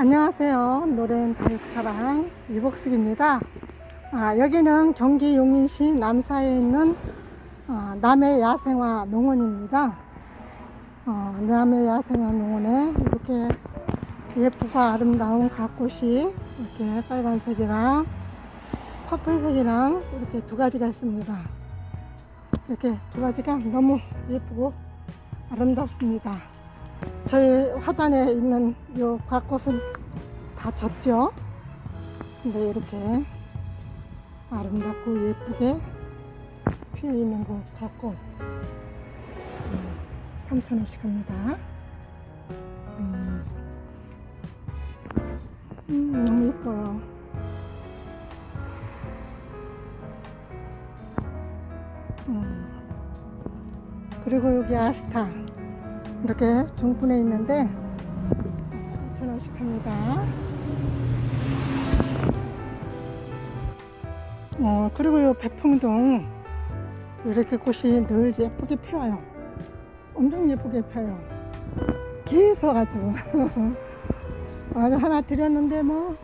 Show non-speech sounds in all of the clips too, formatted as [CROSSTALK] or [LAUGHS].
안녕하세요. 노래는 다육사랑 이복숙입니다. 아, 여기는 경기 용인시 남사에 있는 아, 남해 야생화 농원입니다. 어, 남해 야생화 농원에 이렇게 예쁘고 아름다운 갓꽃이 이렇게 빨간색이랑 퍼플색이랑 이렇게 두 가지가 있습니다. 이렇게 두 가지가 너무 예쁘고 아름답습니다. 저희 화단에 있는 요 갓꽃은 다 졌죠. 근데 이렇게 아름답고 예쁘게 피어 있는 거 갓꽃 3,000원씩 합니다. 음, 음, 너무 예뻐요. 음. 그리고 여기 아스타 이렇게 중분에 있는데 3,000원씩 합니다. 어, 그리고 요 백풍동 이렇게 꽃이 늘 예쁘게 피어요. 엄청 예쁘게 펴요. 계속 아주. 아주 하나 드렸는데 뭐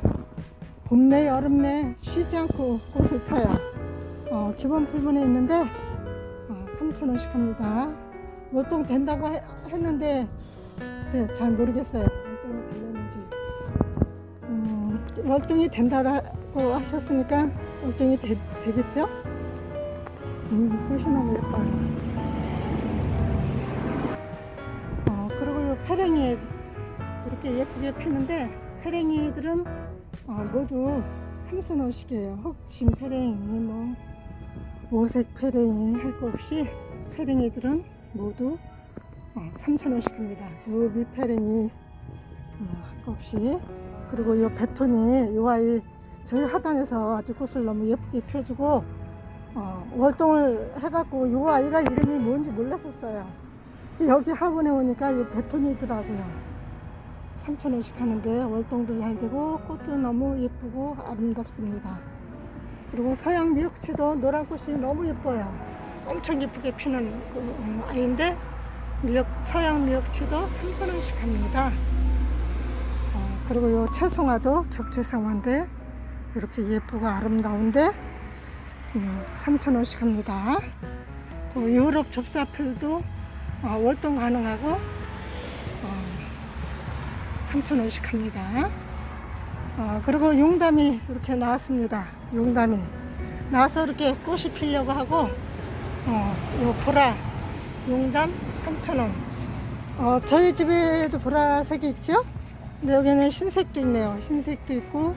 봄내 여름내 쉬지 않고 꽃을 펴요. 어, 기본 풀분에 있는데 어, 3,000원씩 합니다. 월동 된다고 해- 했는데 글쎄 잘 모르겠어요. 월동이 되려는지. 음, 월동이 된다고 하셨으니까 월동이 되, 되겠죠? 음, 꽃이 너무 예뻐요. 어, 그리고 이 페랭이 이렇게 예쁘게 피는데 페랭이들은 어, 모두 3,000원씩이에요. 흑심 페랭이, 뭐 오색 페랭이 할 거 없이 페랭이들은 모두 어, 3,000원씩 합니다. 요 밑페랭이 어, 없이 그리고 요 베톤이 요 아이 저희 하단에서 아주 꽃을 너무 예쁘게 펴주고 어, 월동을 해갖고 요 아이가 이름이 뭔지 몰랐었어요. 여기 학원에 오니까 이 베톤이더라고요. 3,000원씩 하는데 월동도 잘 되고 꽃도 너무 예쁘고 아름답습니다. 그리고 서양 미역치도 노란 꽃이 너무 예뻐요. 엄청 예쁘게 피는 그, 음, 아이인데 미역, 서양 미역치도 3,000원씩 합니다. 어, 그리고 요 채송화도 격추상화인데 이렇게 예쁘고 아름다운데 음, 3,000원씩 합니다. 또 유럽 접사풀도 어, 월동 가능하고 어, 3,000원씩 합니다. 어, 그리고 용담이 이렇게 나왔습니다. 용담이 나와서 이렇게 꽃이 피려고 하고 어, 요 보라 용담 3,000원. 어, 저희 집에도 보라색이 있죠? 근데 여기는 흰색도 있네요. 흰색도 있고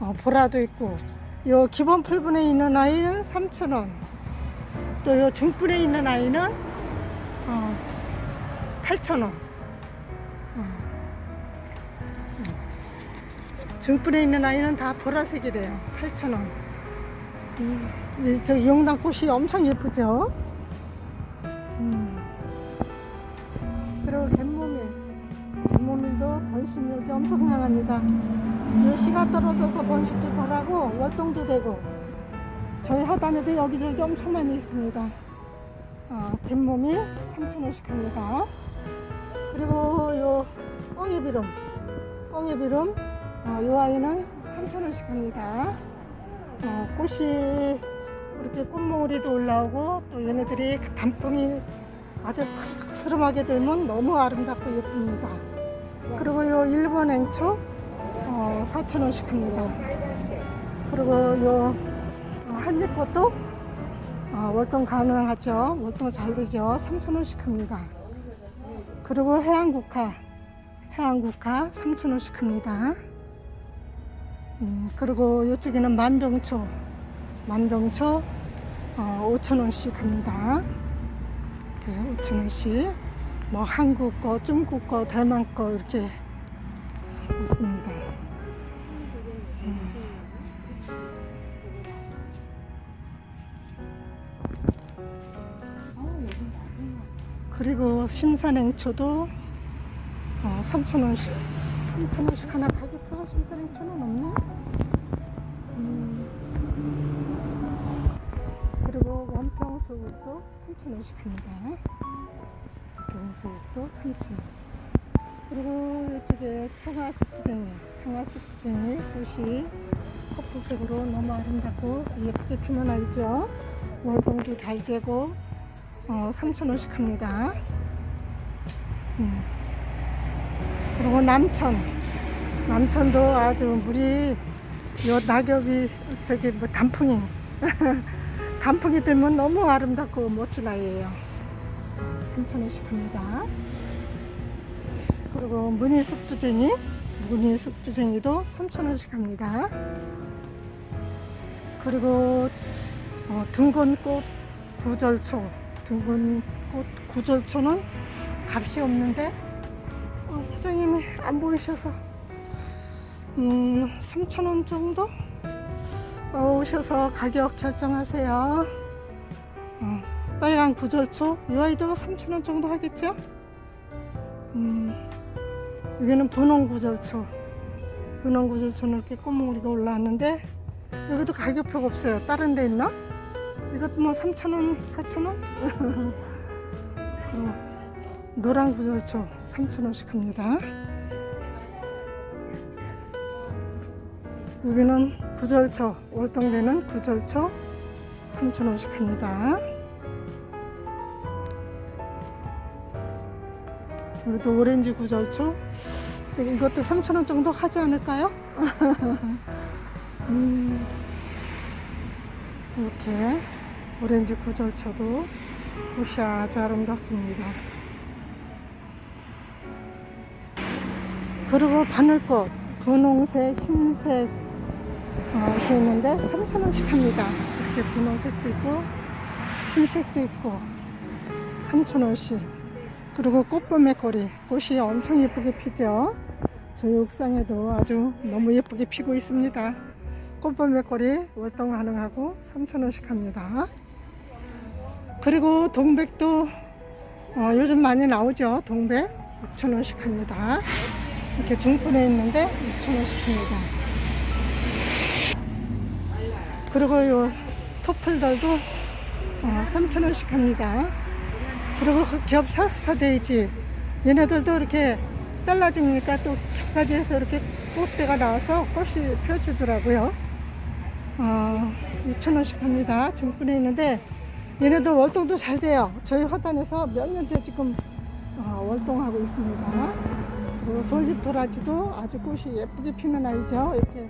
어, 보라도 있고 요 기본 풀분에 있는 아이는 3,000원. 또 요 중분에 있는 아이는 어, 8,000원. 중불에 있는 아이는 다 보라색이래요. 8,000원. 음, 이, 저 용담꽃이 엄청 예쁘죠? 음. 그리고 갯모밀. 갯모밀도 번식력이 엄청 강합니다. 이 씨가 떨어져서 번식도 잘하고 월동도 되고 저희 하단에도 여기저기 엄청 많이 있습니다. 어, 갯모밀 3,000원씩 합니다. 그리고 요 꽁이비름. 꽁이비름 어, 이 아이는 3,000원씩 합니다. 어, 꽃이 이렇게 꽃몽우리도 올라오고 또 얘네들이 단풍이 아주 푸르스름하게 들면 너무 아름답고 예쁩니다. 그리고 요 일본 앵초 어, 4,000원씩 합니다. 그리고 요 어, 한미꽃도 어, 월동 가능하죠. 월동 잘 되죠. 3,000원씩 합니다. 그리고 해안국화 해안국화 3,000원씩 합니다. 음, 그리고 이쪽에는 만병초, 만병초 어, 5,000원씩 합니다. 이렇게 5,000원씩. 뭐 한국 거, 중국 거, 대만 거 이렇게 있습니다. 음. 그리고 심산행초도 어, 3,000원씩 3,000원씩 하나 가격표가 심사랭초는 없네. 음. 원평소국도 3,000원씩 합니다. 원평소국도 3,000원. 그리고 이쪽에 청아숙부쟁이, 청아숙부쟁이 꽃이 커플색으로 너무 아름답고 예쁘게 피면 알죠. 월동도 잘 되고 어, 3,000원씩 합니다. 음. 그리고 남천, 남천도 아주 물이 요 낙엽이 저기 뭐 단풍이 [LAUGHS] 단풍이 들면 너무 아름답고 멋진 아이예요. 3,000원씩 합니다. 그리고 무늬숙부쟁이, 무늬숙부쟁이도 3,000원씩 합니다. 그리고 어, 둥근꽃 구절초, 둥근꽃 구절초는 값이 없는데 어, 사장님이 안 보이셔서 음, 3,000원 정도? 어, 오셔서 가격 결정하세요. 어, 빨간 구절초, 이 아이도 3,000원 정도 하겠죠? 음, 여기는 분홍 구절초. 분홍 구절초는 이렇게 꼬뭉이가 올라왔는데, 여기도 가격표가 없어요. 다른 데 있나? 이것도 뭐 3,000원, 4,000원? 그리고 노란 구절초 3,000원씩 합니다. 여기는 구절초, 월동대는 구절초 3,000원씩 합니다. 여기도 오렌지 구절초. 이것도 3,000원 정도 하지 않을까요? [LAUGHS] 음, 이렇게 오렌지 구절초도 꽃이 아주 아름답습니다. 그리고 바늘꽃, 분홍색, 흰색 어, 이렇게 있는데 3,000원씩 합니다. 이렇게 분홍색도 있고 흰색도 있고 3,000원씩. 그리고 꽃봄의 꼬리, 꽃이 엄청 예쁘게 피죠. 저희 옥상에도 아주 너무 예쁘게 피고 있습니다. 꽃봄의 꼬리 월동 가능하고 3,000원씩 합니다. 그리고 동백도 어, 요즘 많이 나오죠. 동백 6,000원씩 합니다. 이렇게 중분에 있는데 6,000원씩 합니다. 그리고 요 토플들도 어, 3,000원씩 합니다. 그리고 그겹 샤스타 데이지 얘네들도 이렇게 잘라주니까 또 겹까지 해서 이렇게 꽃대가 나와서 꽃이 펴주더라고요. 어, 6,000원씩 합니다. 중분에 있는데 얘네도 월동도 잘 돼요. 저희 화단에서 몇 년째 지금 어, 월동하고 있습니다. 그리고 솔잎 도라지도 아주 꽃이 예쁘게 피는 아이죠. 이렇게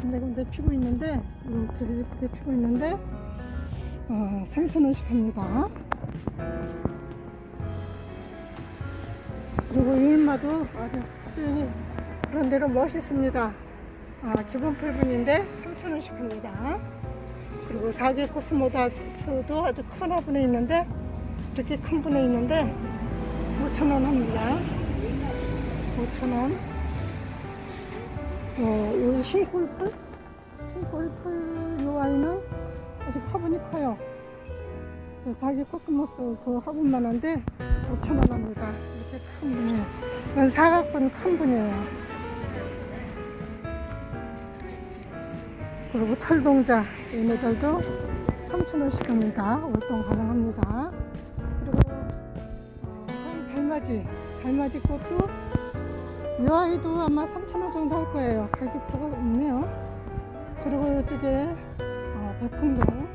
군데군데 피고 있는데 이렇게 예쁘게 피고 있는데 어, 3,000원씩 합니다. 그리고 율마도 아주 수영이 그런 대로 멋있습니다. 아, 기본 풀분인데 3,000원씩 합니다. 그리고 사계 코스모다스도 아주 큰 화분에 있는데 이렇게 큰 분에 있는데 5,000원 합니다. 5,000원. 어, 이 흰꿀풀? 흰꿀풀 이 아이는 아주 화분이 커요. 저 사계 코스모스 그 화분만 한데 5,000원 합니다. 이렇게 큰 분이에요. 이건 사각분 큰 분이에요. 그리고 털동자 얘네들도 3,000원씩 합니다. 월동 가능합니다. 그리고 어, 달맞이 달맞이 꽃도 이 아이도 아마 3,000원 정도 할 거예요. 가격표가 없네요. 그리고 이쪽에 어, 백풍동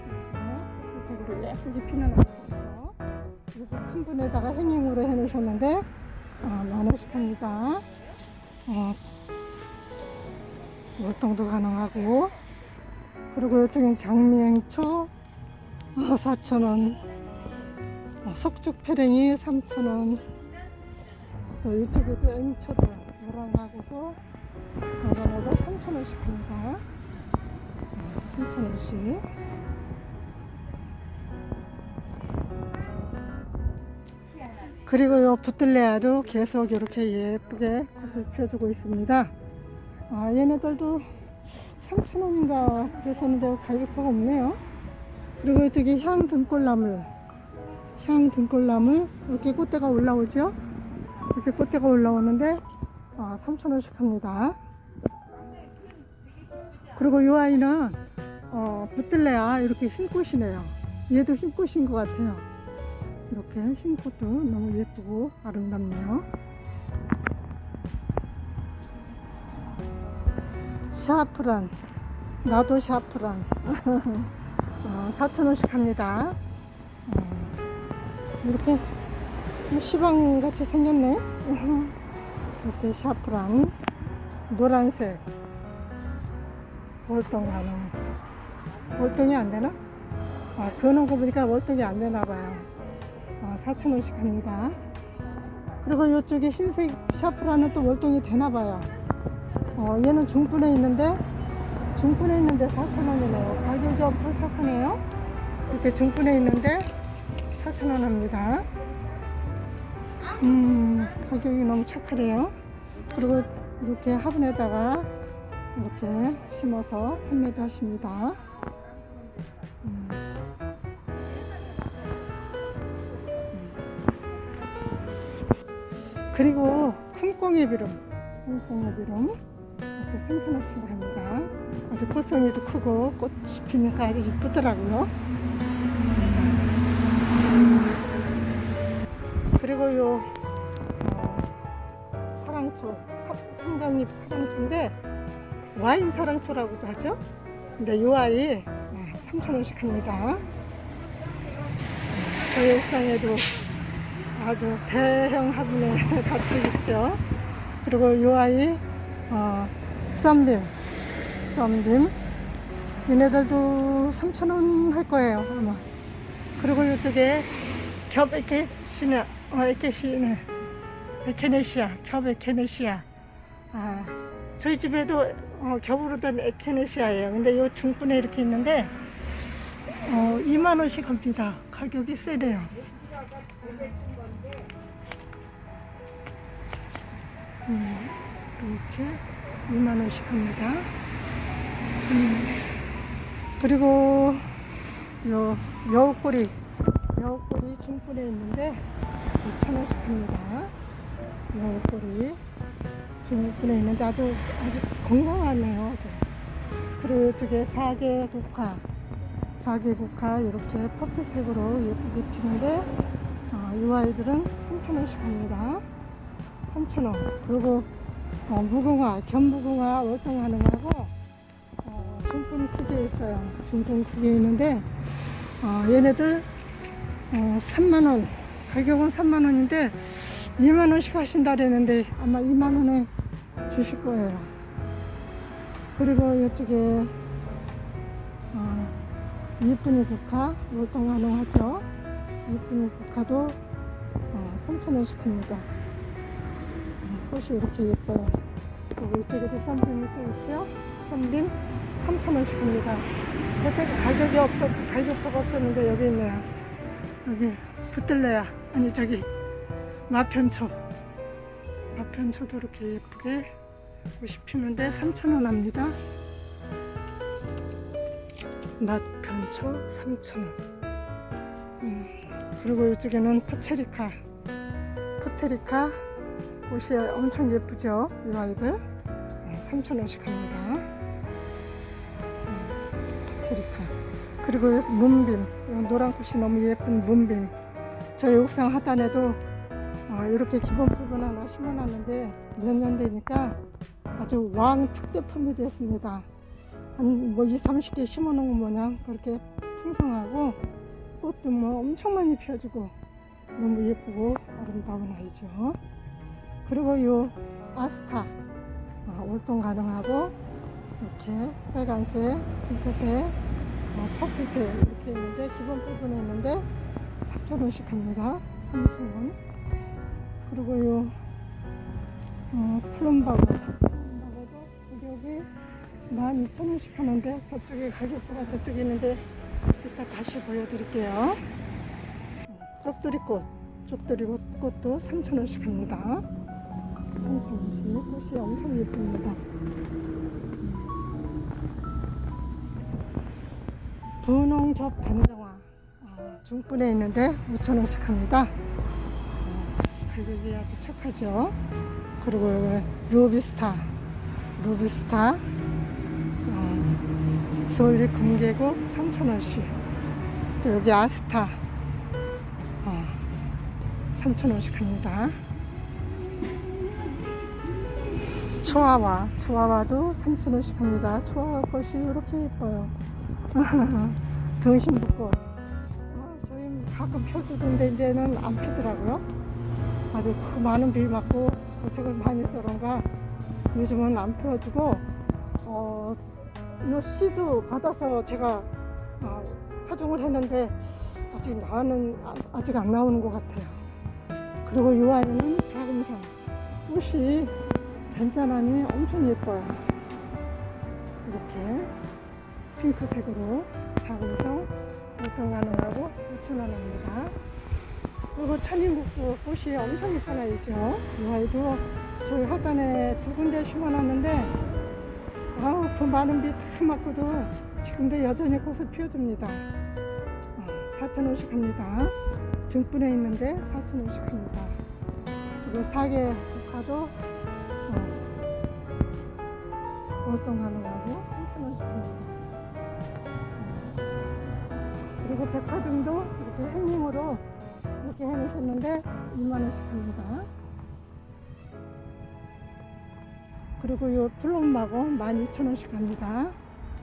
이렇게 색으로 예쁘게 피는 아이죠. 이렇게 큰 분에다가 해밍으로 해놓으셨는데 어, 만 원씩 합니다. 어, 월동도 가능하고 그리고 이쪽엔 장미행초 어, 4,000원 어, 석죽 페랭이 3,000원 또 이쪽에도 앵초들 노랑하고서 노랑하고 3,000원씩 합니다 3,000원씩 그리고 요 부틀레아도 계속 이렇게 예쁘게 꽃을 펴주고 있습니다 아 얘네들도 3,000원인가 그랬었는데 가격표가 없네요. 그리고 저기 향 등골나물, 향 등골나물 이렇게 꽃대가 올라오죠. 이렇게 꽃대가 올라오는데 아, 3,000원씩 합니다. 그리고 이 아이는 어, 붙들레야 이렇게 흰꽃이네요. 얘도 흰꽃인 것 같아요. 이렇게 흰꽃도 너무 예쁘고 아름답네요. 샤프란 나도 샤프란 [LAUGHS] 어, 4,000원씩 합니다. 어, 이렇게 시방같이 생겼네. [LAUGHS] 이렇게 샤프란 노란색 월동 가는 월동이 안 되나? 아, 그거는 거 보니까 월동이 안 되나 봐요. 아, 4,000원씩 합니다. 그리고 이쪽에 흰색 샤프라는 또 월동이 되나 봐요. 어, 얘는 중분에 있는데, 중분에 있는데 4,000원이네요. 가격이 엄청 착하네요. 이렇게 중분에 있는데 4,000원 합니다. 음, 가격이 너무 착하네요. 그리고 이렇게 화분에다가 이렇게 심어서 판매도 하십니다. 음. 그리고 콩콩이 비름, 콩콩이 비름 이렇게 생겨났습니다 합니다. 아주 꽃송이도 크고 꽃이 피니까 아주 이쁘더라고요. 그리고 요 어, 사랑초, 사- 성강잎 사랑초인데 와인 사랑초라고도 하죠. 근데 이 아이 3,000원씩 합니다. 저희 옥상에도 아주 대형 화분에 가득 있죠. 그리고 이 아이 어, 썬빔, 썬빔 얘네들도 3,000원 할 거예요 아마. 그리고 이쪽에 겹 에케시나, 어, 에케시네, 에케네시아, 겹 에케네시아. 아, 저희 집에도 어, 겹으로 된 에케네시아예요. 근데 요 중분에 이렇게 있는데 어, 2만 원씩 합니다. 가격이 세네요. 음, 이렇게 2만 원씩 합니다. 음, 그리고 요 여우꼬리 여우꼬리 중분에 있는데 2천 원씩 합니다. 여우꼬리 중분에 있는데 아주 아주 건강하네요. 그리고 이쪽에 사계 국화 사계 국화 이렇게 퍼플색으로 예쁘게 피는데 어, 이 아이들은 3,000원씩 합니다. 3,000원. 그리고 어, 무궁화, 견무궁화 월동 가능하고 어, 중분 크게 있어요. 중분 크게 있는데 어, 얘네들 어, 3만원. 가격은 3만원인데 2만원씩 하신다 그랬는데 아마 2만원에 주실 거예요. 그리고 이쪽에 어, 이쁜이 국화 월동 가능하죠. 이쁜이 국화도 어, 3,000원씩 합니다. 꽃이 이렇게 예뻐요. 그리고 이쪽에도 썬빔이 또 있죠? 썬빔 3,000원씩 합니다. 저쪽에 가격이 없었, 가격표가 없었는데 여기 있네요. 여기 붙들레야. 아니 저기 마편초. 마편초도 이렇게 예쁘게 꽃이 피는데 3,000원 합니다. 마편초 3,000원. 음, 그리고 이쪽에는 포체리카. 포테리카 옷이 엄청 예쁘죠? 이 아이들. 3,000원씩 합니다. 음, 테리카. 그리고 요 문빔. 요 노란 꽃이 너무 예쁜 문빔. 저희 옥상 하단에도 어, 이렇게 기본 부분 하나 심어놨는데 몇 년 되니까 아주 왕 특대품이 됐습니다. 한 뭐 20, 30개 심어놓은 거 모양 그렇게 풍성하고 꽃도 뭐 엄청 많이 펴주고 너무 예쁘고 아름다운 아이죠. 그리고 요 아스타 어, 월동 가능하고 이렇게 빨간색, 핑크색, 어, 퍼플색 이렇게 있는데 기본 부분에 있는데 3,000원씩 합니다. 3,000원. 그리고 요 어, 플럼바고 플럼바고도 가격이 12,000원씩 하는데 저쪽에 가격표가 저쪽에 있는데 이따 다시 보여드릴게요. 쪽두리꽃, 쪽두리꽃도 3,000원씩 합니다. 3,000원씩 꽃이 엄청 예쁩니다. 분홍 접 단정화 어, 중분에 있는데 5,000원씩 합니다. 어, 가격이 아주 착하죠. 그리고 루비스타, 루비스타 어, 서울리 금계구 3,000원씩 또 여기 아스타 어, 3,000원씩 합니다. 초아와 초아와도 3,000원씩 합니다. 초아와 꽃이 이렇게 예뻐요. [LAUGHS] 등심붓꽃. 가끔 펴주던데 이제는 안 피더라고요. 아주 그 많은 비 맞고 고생을 많이 해서 그런가 요즘은 안 펴주고 어, 이 씨도 받아서 제가 어, 파종을 했는데 아직 나는 아- 아직 안 나오는 것 같아요. 그리고 이 아이는 자금상 꽃이 잔잔하니 엄청 예뻐요. 이렇게 핑크색으로 자금성 활동 가능하고 5,000원입니다. 그리고 천인국도 꽃이 엄청 아이죠. 이 아이도 저희 하단에 두 군데 심어놨는데 아우 그 많은 비다 맞고도 지금도 여전히 꽃을 피워줍니다. 어, 4,000원씩 합니다. 중분에 있는데 4,000원씩 합니다. 그리고 사계 가도 어, 월동 가능하고 3,000원씩 합니다. 그리고 백화점도 이렇게 행님으로 이렇게 해놓으셨는데 2만원씩 합니다. 그리고 요 플럼마고 12,000원씩 합니다.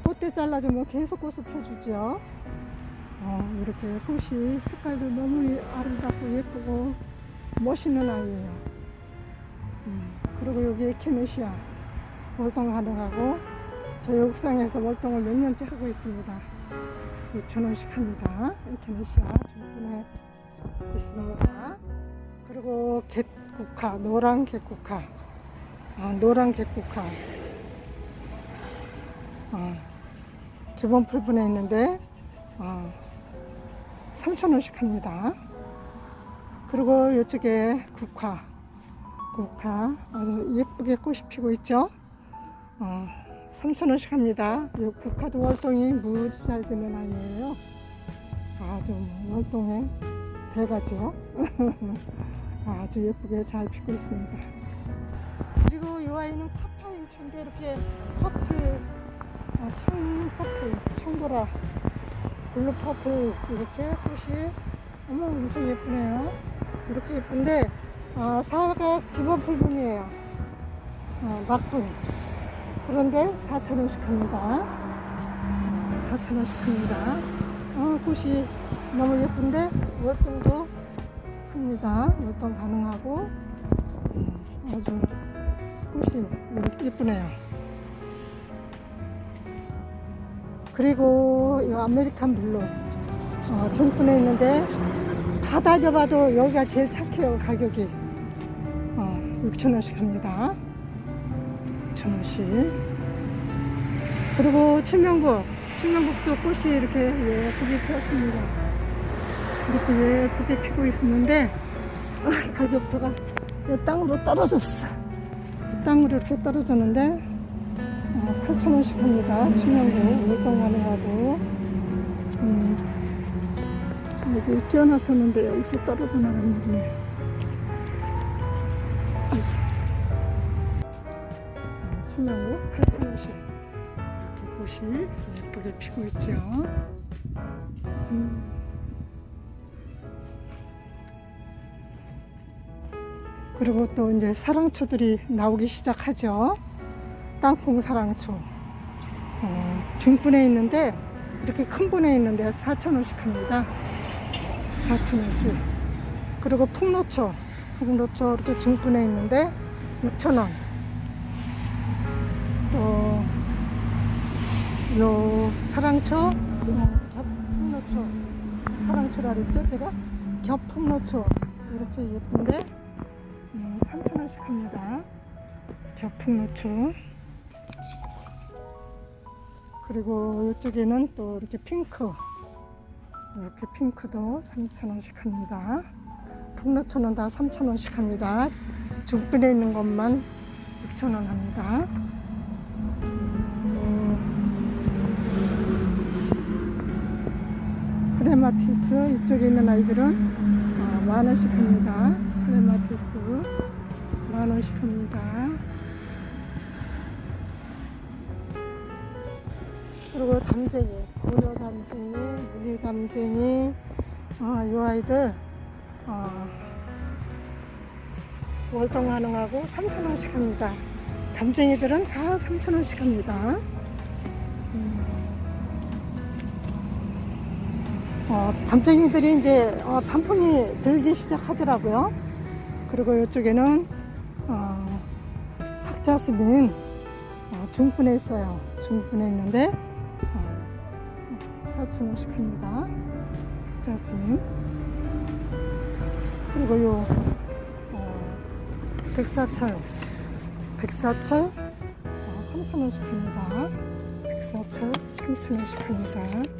꽃대 잘라주면 계속 꽃을 펴주죠. 어, 이렇게 꽃이 색깔도 너무 아름답고 예쁘고 멋있는 아이예요. 음, 그리고 여기 에케네시아 월동 가능하고 저희 옥상에서 월동을 몇 년째 하고 있습니다. 6,000원씩 합니다. 에케네시아 중분에 있습니다. 그리고 갯국화, 노란 갯국화. 아, 노란 갯국화. 어, 기본 풀분에 있는데, 어, 3,000원씩 합니다. 그리고 이쪽에 국화. 국화. 아주 예쁘게 꽃이 피고 있죠? 어, 3,000원씩 합니다. 이 국화도 월동이 무지 잘 되는 아이예요. 아주 뭐 월동에 대가죠. [LAUGHS] 아주 예쁘게 잘 피고 있습니다. 그리고 이 아이는 파파인 천데 이렇게 퍼플, 어, 청 퍼플, 청보라, 블루 퍼플 이렇게 꽃이 어머 엄청 예쁘네요. 이렇게 예쁜데 아, 사과 기본 풀분이에요. 어, 막분. 그런데 4,000원씩 합니다. 4,000원씩 합니다. 어, 꽃이 너무 예쁜데 월동도 합니다. 월동 가능하고 음, 아주 꽃이 예쁘네요. 그리고 이 아메리칸 블루 어, 중분에 있는데 다 다져봐도 여기가 제일 착해요 가격이 어, 6,000원씩 합니다 6,000원씩 그리고 춘명국 춘명국도 꽃이 이렇게 예쁘게 피었습니다. 이렇게 예쁘게 피고 있었는데 아, 가격표가 이 땅으로 떨어졌어. 이 땅으로 이렇게 떨어졌는데 어, 8,000원씩 합니다. 춘명국 월동 가능하고. 음, 여기 끼워놨었는데 여기서 떨어져 나갔네 수명호 8,000원씩 이렇게 꽃이 예쁘게 피고 있죠? 음. 그리고 또 이제 사랑초들이 나오기 시작하죠. 땅콩 사랑초. 어, 중분에 있는데 이렇게 큰 분에 있는데 4,000원씩 합니다. 4,000원씩 그리고 풍로초. 풍로초 이렇게 중분에 있는데 6,000원 또 요 사랑초? 어, 겹풍로초. 사랑초라 그랬죠 제가? 겹풍로초. 이렇게 예쁜데? 음, 3,000원씩 합니다. 겹풍로초. 그리고 이쪽에는 또 이렇게 핑크. 이렇게 핑크도 3,000원씩 합니다. 풍로초는 다 3,000원씩 합니다. 중분에 있는 것만 6,000원 합니다. 크레마티스 이쪽에 있는 아이들은 어, 만 원씩 합니다. 크레마티스 만 원씩 합니다. 그리고 담쟁이, 고려 담쟁이, 무늬 담쟁이, 어, 이 아이들 어, 월동 가능하고 3,000원씩 합니다. 담쟁이들은 다 3,000원씩 합니다. 어, 담쟁이들이 이제 어, 단풍이 들기 시작하더라고요. 그리고 이쪽에는 어, 학자스민 어, 중분에 있어요. 중분에 있는데 어, 4,000원씩 합니다. 학자스민 그리고 요 어, 백사철 백사철 어, 3,000원씩 합니다. 백사철 3,000원씩 합니다.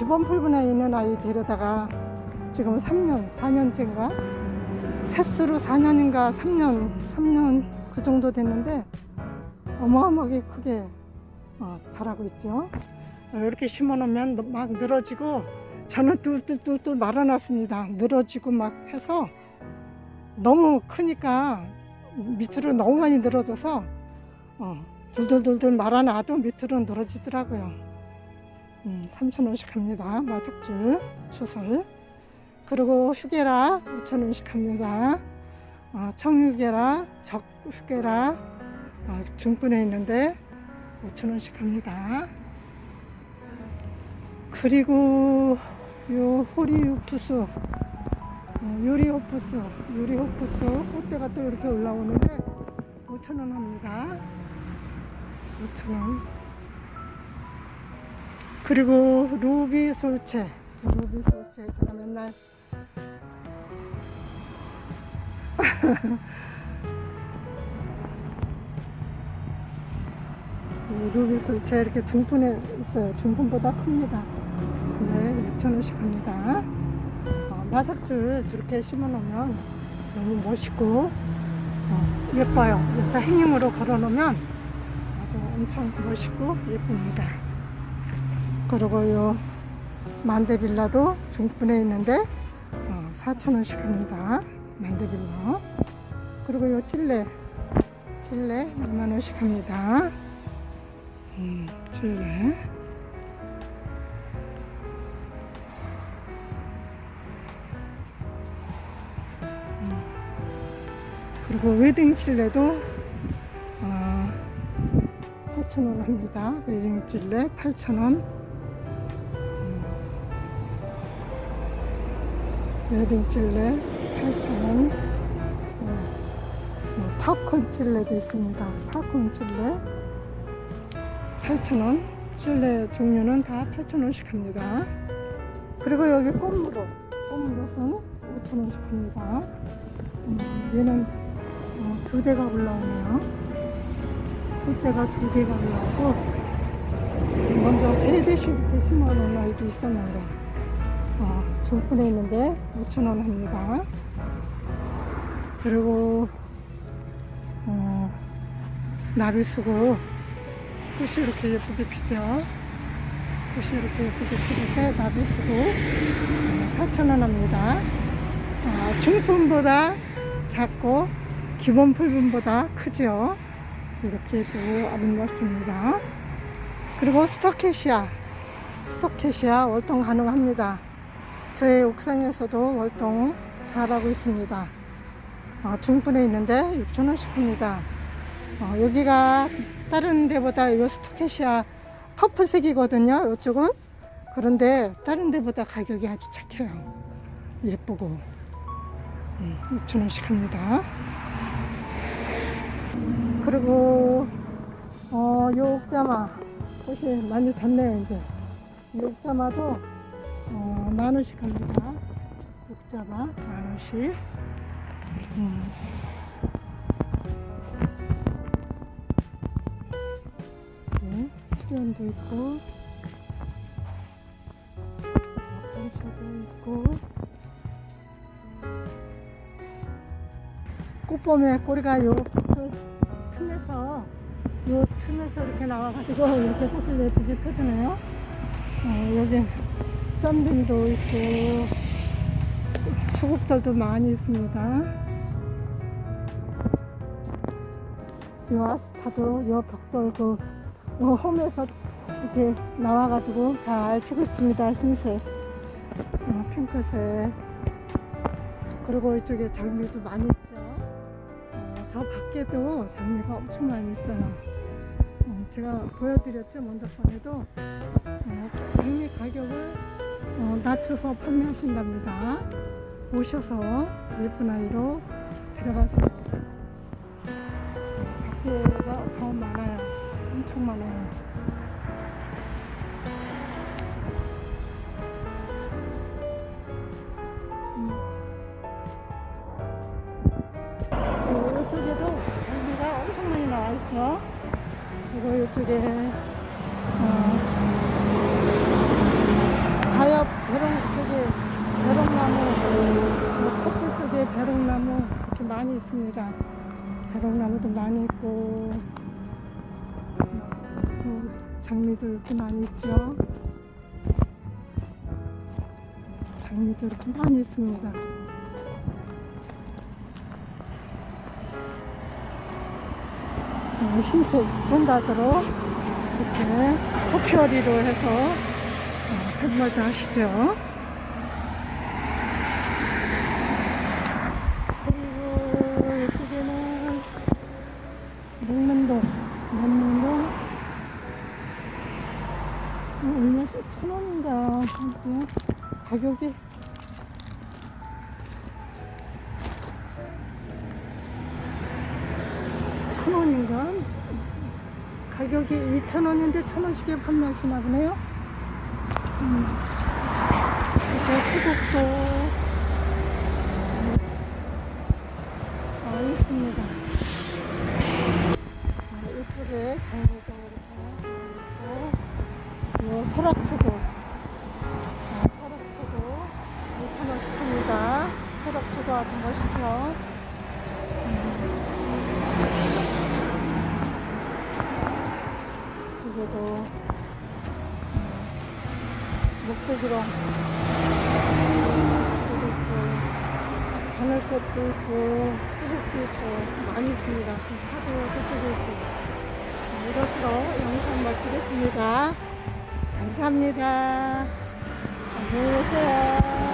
기본 풀분에 있는 아이 데려다가 지금 3년, 4년째인가? 횟수로 4년인가 3년, 3년 그 정도 됐는데 어마어마하게 크게 어, 자라고 있죠. 어, 이렇게 심어놓으면 막 늘어지고 저는 뚫뚫뚫뚫 말아놨습니다. 늘어지고 막 해서 너무 크니까 밑으로 너무 많이 늘어져서 어, 둘둘둘둘 말아놔도 밑으로 늘어지더라고요. 음, 3,000원씩 합니다. 마석줄 초설. 그리고 휴게라 5,000원씩 합니다. 어, 청휴게라, 적휴게라 어, 중분에 있는데 5,000원씩 합니다. 그리고 요 호리우프스 어, 유리호프스 유리호프스 꽃대가 또 이렇게 올라오는데 5,000원 합니다. 5,000원 그리고 루비 솔체 루비 솔체 제가 맨날 [LAUGHS] 이 루비 솔체 이렇게 중분에 있어요. 중분보다 큽니다. 네, 6,000원씩 합니다. 어, 마삭줄 저렇게 심어 놓으면 너무 멋있고 어, 예뻐요. 그래서 행잉으로 걸어 놓으면 아주 엄청 멋있고 예쁩니다. 그리고 요 만데빌라도 중분에 있는데 어, 4,000원씩 합니다. 만데빌라. 그리고 요 찔레 찔레 2만원씩 합니다. 음, 찔레. 음. 그리고 웨딩 찔레도 어, 8,000원 합니다. 웨딩 찔레 8,000원. 웨딩 찔레 8,000원. 어, 팝콘 찔레도 있습니다. 팝콘 찔레 8,000원. 찔레 종류는 다 8,000원씩 합니다. 그리고 여기 꽃무릇. 꽃무릇은 5,000원씩 합니다. 음, 얘는 어, 두 대가 올라오네요. 꽃대가 두 개가 올라오고 먼저 세 대씩 이렇게 심어놓은 아이도 있었는데 어, 중분에 있는데 5,000원 합니다. 그리고 어, 나비수고 꽃이 이렇게 예쁘게 피죠. 꽃이 이렇게 예쁘게 피를 때 나비수고 4,000원 합니다. 아, 중품보다 작고 기본 풀분보다 크죠. 이렇게 또 아름답습니다. 그리고 스토케시아, 스토케시아 월동 가능합니다. 저희 옥상에서도 월동 잘하고 있습니다. 어, 중분에 있는데 6,000원씩 합니다. 어, 여기가 다른 데보다 이 스토케시아 퍼플색이거든요. 이쪽은. 그런데 다른 데보다 가격이 아주 착해요. 예쁘고. 음, 6,000원씩 합니다. 그리고 어, 요 옥자마 꽃이 많이 졌네요 이제 이 옥자마도 어, 만 원씩 합니다 옥자마 만 원씩 음. 네, 수련도 있고 봉수도 있고 꽃봄에 꼬리가 요 그, 틈에서 요 틈에서 이렇게 나와가지고 이렇게 꽃을 예쁘게 펴주네요. 어, 여기 썬빈도 있고 수국들도 많이 있습니다. 요 아스타도 요 벽돌 그 요 홈에서 이렇게 나와가지고 잘 피고 있습니다. 흰색, 어, 핑크색. 그리고 이쪽에 장미도 많이 있죠. 어, 저 밖에도 장미가 엄청 많이 있어요. 어, 제가 보여드렸죠. 먼저 전에도 어, 장미 가격을 어, 낮춰서 판매하신답니다. 오셔서 예쁜 아이로 데려가서 밖에가 더 많아요. 엄청 많아요. 음. 어, 이쪽에도 장비가 엄청 많이 나와 있죠. 그리고 이쪽에 어, 자엽 배롱 쪽에 배롱나무, 뭐 커플 속에 배롱나무 이렇게 많이 있습니다. 배롱나무도 많이 있고 또 장미도 이렇게 많이 있죠. 장미도 이렇게 많이 있습니다. 어, 흰색 스탠다드로 이렇게 커피어리로 해서 팬마다 하시죠. 그리고 이쪽에는 목련동, 목련동 어, 얼마씩 천 하고요. 가격이 천 원인가? 가격이 이천 원인데 천 원씩에 판매하시나 보네요. 음. 이제 수국도 저기도 목베기로 하늘꽃도 있고 수국도 있고 많이 있습니다. 파도 저쪽에 있고 이것으로 영상 마치겠습니다. 감사합니다. 안녕히 계세요.